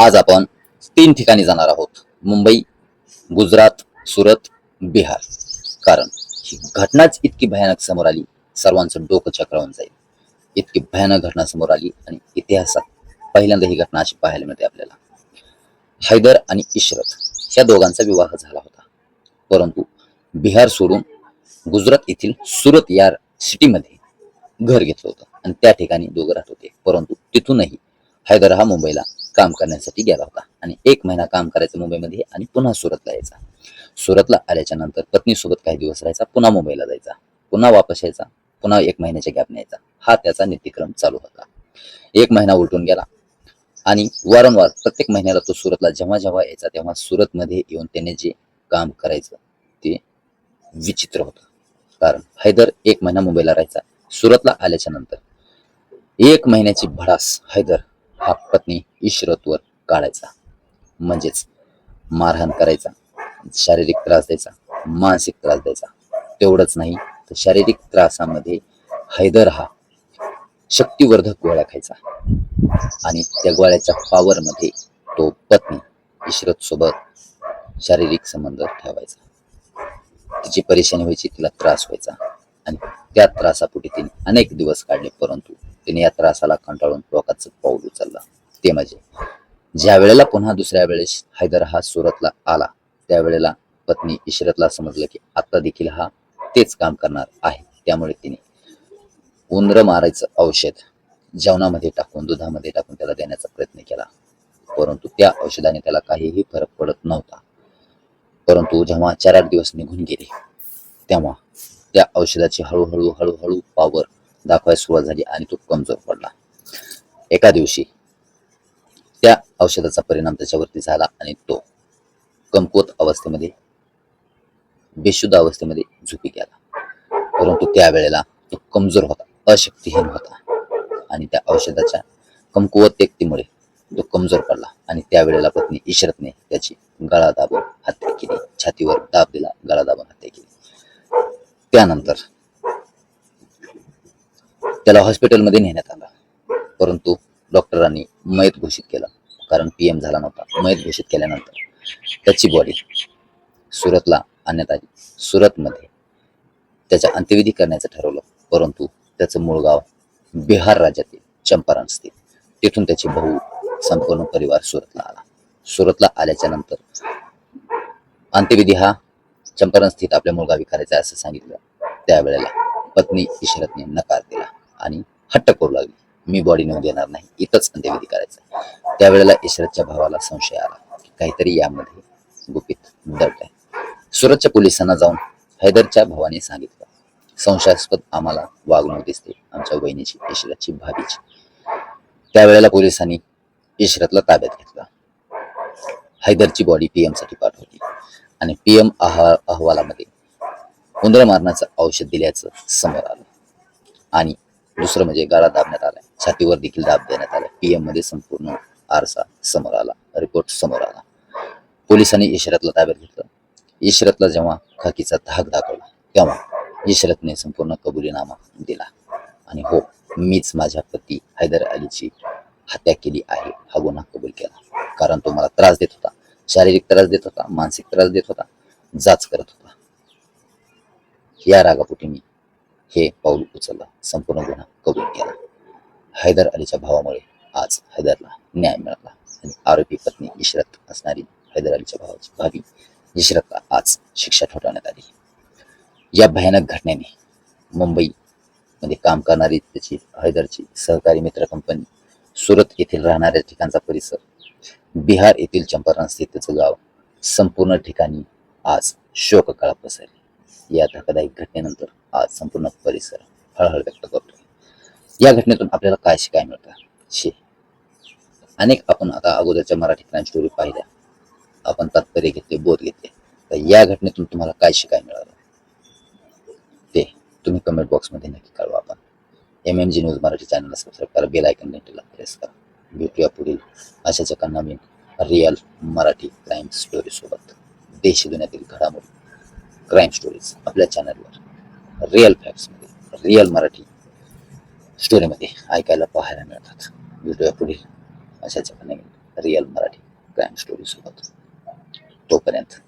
आज आपण तीन ठिकाणी जाणार आहोत. मुंबई गुजरात सुरत बिहार. कारण ही घटनाच इतकी भयानक समोर आली सर्वांचं डोकं चक्रावून जाईल. इतकी भयानक घटना समोर आली आणि इतिहासात पहिल्यांदा ही घटना अशी पाहायला मिळते आपल्याला. हैदर आणि इशरत या दोघांचा विवाह झाला होता. परंतु बिहार सोडून गुजरात येथील सुरत या सिटीमध्ये घर घेतलं होतं आणि त्या ठिकाणी दोघं राहत होते. परंतु तिथूनही हैदर हा मुंबईला काम करण्यासाठी गेला होता. आणि एक महिना काम करायचं मुंबईमध्ये आणि पुन्हा सुरतला यायचा. सुरतला आल्याच्यानंतर पत्नीसोबत काही दिवस राहायचा पुन्हा मुंबईला जायचा. पुन्हा वापस यायचा पुन्हा एक महिन्याच्या गॅप न्यायचा. हा त्याचा नित्यक्रम चालू होता. एक महिना उलटून गेला. आणि वारंवार प्रत्येक महिन्याला तो सुरतला जेव्हा जेव्हा यायचा तेव्हा सुरतमध्ये येऊन त्याने जे काम करायचं ते विचित्र होतं. कारण हैदर एक महिना मुंबईला राहायचा. सुरतला आल्याच्यानंतर एक महिन्याची भडास हैदर हा पत्नी इशरतवर काढायचा. म्हणजेच मारहाण करायचा शारीरिक त्रास द्यायचा मानसिक त्रास द्यायचा. तेवढंच नाही तर शारीरिक त्रासामध्ये हैदर हा शक्तिवर्धक गोळ्या खायचा. आणि त्या गोळ्याच्या पावरमध्ये तो पत्नी इशरत सोबत शारीरिक संबंध ठेवायचा. तिची परेशानी व्हायची तिला त्रास व्हायचा. आणि त्या त्रासापोटी तिने अनेक दिवस काढले परंतु तिने या त्रासाला कंटाळून टोकाचं पाऊल उचलला. ते म्हणजे ज्या वेळेला पुन्हा दुसऱ्या वेळेस हैदर हा सुरतला आला त्यावेळेला पत्नी इशरतला समजलं की आता देखील हा तेच काम करणार आहे. त्यामुळे तिने उंदर मारायचं औषध जेवणामध्ये टाकून दुधामध्ये टाकून त्याला देण्याचा प्रयत्न केला. परंतु त्या औषधाने त्याला काहीही फरक पडत नव्हता. परंतु जेव्हा चार आठ दिवस निघून गेले तेव्हा त्या औषधाची हळूहळू हळूहळू पॉवर दाखवायला सुरुवात झाली आणि तो कमजोर पडला. एका दिवशी त्या औषधाचा परिणाम त्याच्यावरती झाला आणि तो कमकुवत अवस्थेमध्ये बेशुद्ध अवस्थेमध्ये झोपी गेला. परंतु त्यावेळेला तो कमजोर होता अशक्तीहीन होता. आणि त्या औषधाच्या कमकुवतेमुळे तो कमजोर पडला आणि त्यावेळेला पत्नी इशरतने त्याची गळा दाबून हत्या केली. छातीवर दाब दिला गळा दाबून त्यानंतर त्याला हॉस्पिटलमध्ये नेण्यात आलं. परंतु डॉक्टरांनी मयत घोषित केलं. कारण पीएम झाला नव्हता. मयत घोषित केल्यानंतर त्याची बॉडी सुरतला आणण्यात आली. सुरतमध्ये त्याचा अंत्यविधी करण्याचं ठरवलं. परंतु त्याचं मूळ गाव बिहार राज्यातील चंपारण स्थित. तिथून त्याची भाऊ संपूर्ण परिवार सुरतला आला. सुरतला आल्याच्यानंतर अंत्यविधी हा चंपारण स्थित आपल्या मूळ गावी करायचा असं सांगितलं. त्यावेळेला पत्नी इशरतने नकार दिला आणि हट्ट करू लागली. मी बॉडी नेऊन देणार नाही. इथंच अंत्यविधी करायचा. त्यावेळेला इशरतच्या भावाला संशय आला की काहीतरी यामध्ये गुपित दडलंय. सुरतच्या पोलिसांना जाऊन हैदरच्या भावाने सांगितलं. संशयास्पद आम्हाला वागणूक दिसते आमच्या वहिनीची इशरतची भाभीची. त्यावेळेला पोलिसांनी इशरतला ताब्यात घेतलं. हैदरची बॉडी पीएमसाठी पाठवली. आणि पीएम अहवालामध्ये उंदर मारण्याचं औषध दिल्याचं समोर आलं. आणि दुसरं म्हणजे गाळा दाबण्यात आला छातीवर देखील दाब देण्यात आला पीएममध्ये संपूर्ण आरसा समोर आला. रिपोर्ट समोर आला. पोलिसांनी इशरतला ताब्यात घेतलं. इशरतला जेव्हा खाकीचा धाक दाखवला तेव्हा इशरतने संपूर्ण कबुलीनामा दिला. आणि हो मीच माझ्या पती हैदर अलीची हत्या केली आहे. हा गुन्हा कबूल केला. कारण तो मला त्रास देत होता. शारीरिक त्रास देत होता मानसिक त्रास देत होता जाच करत होता. या रागापोटी मी हे पाऊल उचललं संपूर्ण गुन्हा कबूल केला. हैदर अलीच्या भावामुळे आज हैदरला न्याय मिळाला आणि आरोपी पत्नी इशरत असणारी हैदर अलीच्या भावाची भावी इशरतला आज शिक्षा ठोठावण्यात आली. या भयानक घटनेने मुंबईमध्ये काम करणारी त्याची हैदरची सहकारी मित्र कंपनी सुरत येथील राहणाऱ्या ठिकाणचा परिसर बिहार येथील चंपारण स्थितीचं गाव संपूर्ण ठिकाणी आज शोककळा पसरली. या धक्कादायक घटनेनंतर आज संपूर्ण परिसर हळहळ व्यक्त करतो या घटनेतून आपल्याला काय शिकाय मिळतं? शे. अनेक आपण आता अगोदरच्या मराठी क्राईम स्टोरी पाहिल्या. आपण तात्पर्य घेतले बोध घेतले. तर या घटनेतून तुम्हाला काय शिकाय मिळालं? ते तुम्ही कमेंट बॉक्समध्ये नक्की कळवा आपण. M M G news Marathi चॅनलला सबस्क्राईब करा बेल आयकन घंटेला प्रेस करा. भेटूया पुढील अशाच एका नवीन रिअल मराठी क्राईम स्टोरी सोबत. देश दुनियातील घडामोडी क्राईम स्टोरीज आपल्या चॅनलवर रिअल फॅक्ट्समध्ये रिअल मराठी स्टोरीमध्ये ऐकायला पाहायला मिळतात. भेटूया पुढील अशाच एका नवीन रिअल मराठी क्राईम स्टोरी सोबत. तोपर्यंत